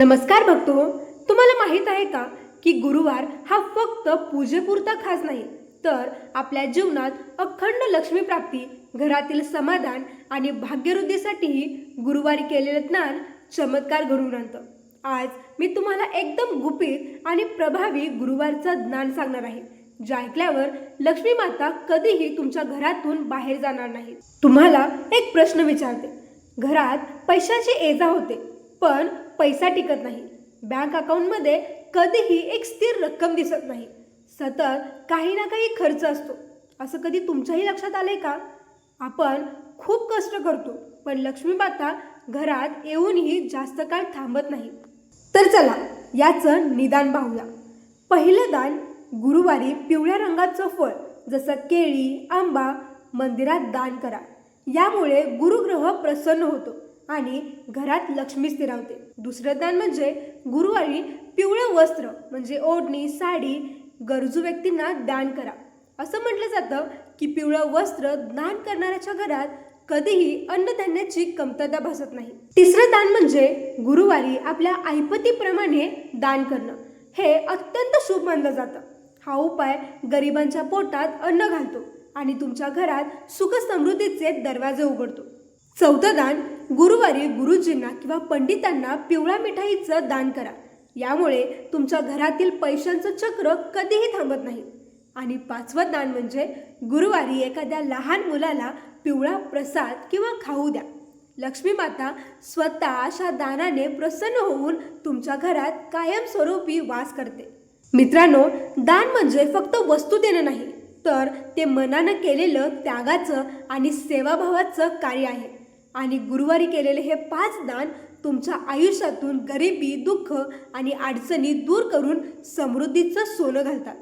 नमस्कार भक्तो तुम्हाला माहीत आहे का की गुरुवार हा फक्त पूजेपुरता खास नाही तर आपल्या जीवनात अखंड लक्ष्मी प्राप्ती घरातील समाधान आणि भाग्यवृद्धीसाठीही गुरुवारी केलेलं ज्ञान चमत्कार घडून आणतं. आज मी तुम्हाला एकदम गुपित आणि प्रभावी गुरुवारचं ज्ञान सांगणार आहे जे ऐकल्यावर लक्ष्मी माता कधीही तुमच्या घरातून बाहेर जाणार नाही तुम्हाला एक प्रश्न विचारते घरात पैशाची एजा होते पण पैसा टिकत नाही. बँक अकाउंटमध्ये कधीही एक स्थिर रक्कम दिसत नाही. सतत काही ना काही खर्च असतो. असं कधी तुमच्याही लक्षात आलं आहे का? आपण खूप कष्ट करतो पण लक्ष्मीबाता घरात येऊनही जास्त काळ थांबत नाही. तर चला याचं निदान पाहूया. पहिलं दान गुरुवारी पिवळ्या रंगाचं फळ जसं केळी आंबा मंदिरात दान करा. यामुळे गुरुग्रह प्रसन्न होतो. आणि घरात लक्ष्मी स्थिरावते. दुसरं दान म्हणजे गुरुवारी पिवळं वस्त्र म्हणजे ओढणी साडी गरजू व्यक्तींना दान करा. असं म्हटलं जातं की पिवळं वस्त्र दान करणाऱ्याच्या घरात कधीही अन्नधान्याची कमतरता भासत नाही. तिसरं दान म्हणजे गुरुवारी आपल्या ऐपतीप्रमाणे दान करणं. हे अत्यंत शुभ मानलं जातं. हा उपाय गरिबांच्या पोटात अन्न घालतो आणि तुमच्या घरात सुख समृद्धीचे दरवाजे उघडतो. चौथं दान गुरुवारी गुरुजींना किंवा पंडितांना पिवळ्या मिठाईचं दान करा. यामुळे तुमच्या घरातील पैशांचं चक्र कधीही थांबत नाही. आणि पाचवं दान म्हणजे गुरुवारी एखाद्या लहान मुलाला पिवळा प्रसाद किंवा खाऊ द्या. लक्ष्मी माता स्वतः अशा दानाने प्रसन्न होऊन तुमच्या घरात कायमस्वरूपी वास करते. मित्रांनो दान म्हणजे फक्त वस्तू देणं नाही तर ते मनानं केलेलं त्यागाचं आणि सेवाभावाचं कार्य आहे. आणि गुरुवारी केलेले हे पाच दान तुमच्या आयुष्यातून गरिबी दुःख आणि अडचणी दूर करून समृद्धीचं सोनं घालतात.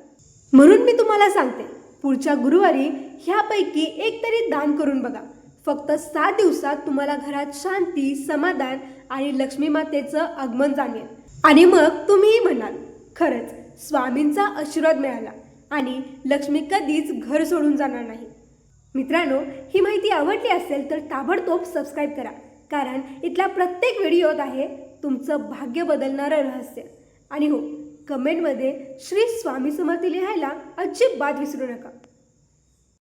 म्हणून मी तुम्हाला सांगते पुढच्या गुरुवारी ह्यापैकी एक तरी दान करून बघा. फक्त सात दिवसात तुम्हाला घरात शांती समाधान आणि लक्ष्मी मातेचं आगमन जाणेल. आणि मग तुम्हीही म्हणाल खरंच स्वामींचा आशीर्वाद मिळाला आणि लक्ष्मी कधीच घर सोडून जाणार नाही. मित्रांनो ही माहिती आवडली असेल तर ताबडतोब सबस्क्राईब करा कारण इथल्या प्रत्येक व्हिडिओत आहे तुमचं भाग्य बदलणारं रहस्य. आणि हो कमेंटमध्ये श्री स्वामी समर्थ लिहायला अजिबात विसरू नका.